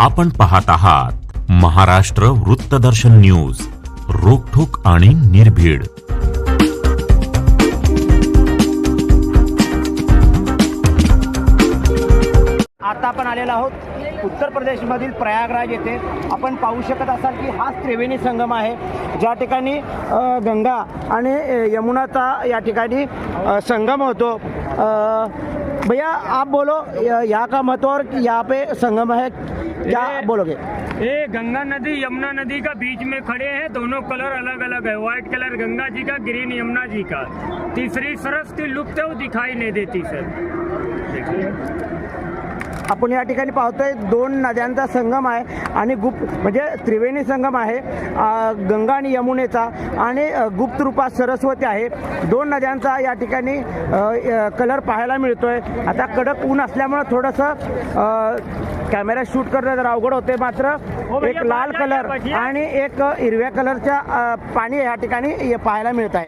आपण पाहत आहात महाराष्ट्र वृत्तदर्शन न्यूज रोखोक आणि निर्भीड. आता आपण आलेलो आहोत उत्तर प्रदेशमधील प्रयागराज येथे. आपण पाहू शकत असाल की हाच त्रिवेणी संगम आहे. ज्या ठिकाणी अ, गंगा आणि अ, यमुनाचा या ठिकाणी अ, संगम होतो. अ, भैया आप बोलो यहाँ का महत्व और यहाँ पे संगम है क्या ए, बोलोगे? ये गंगा नदी यमुना नदी का बीच में खड़े हैं दोनों कलर अलग अलग है व्हाइट कलर गंगा जी का ग्रीन यमुना जी का। तीसरी सरस्वती लुप्त है वो दिखाई नहीं देती सर देखिए। आपण या ठिकाणी पाहतोय दोन नद्यांचा संगम आहे आणि गुप्त म्हणजे त्रिवेणी संगम आहे गंगा आणि यमुनेचा आणि गुप्त रूपात सरस्वती आहे. दोन नद्यांचा या ठिकाणी कलर पाहायला मिळतोय. आता कडक ऊन असल्यामुळं थोडंसं कॅमेरा शूट करणं जरा अवघड होते मात्र एक लाल कलर आणि एक हिरव्या कलरच्या पाणी या ठिकाणी पाहायला मिळत आहे.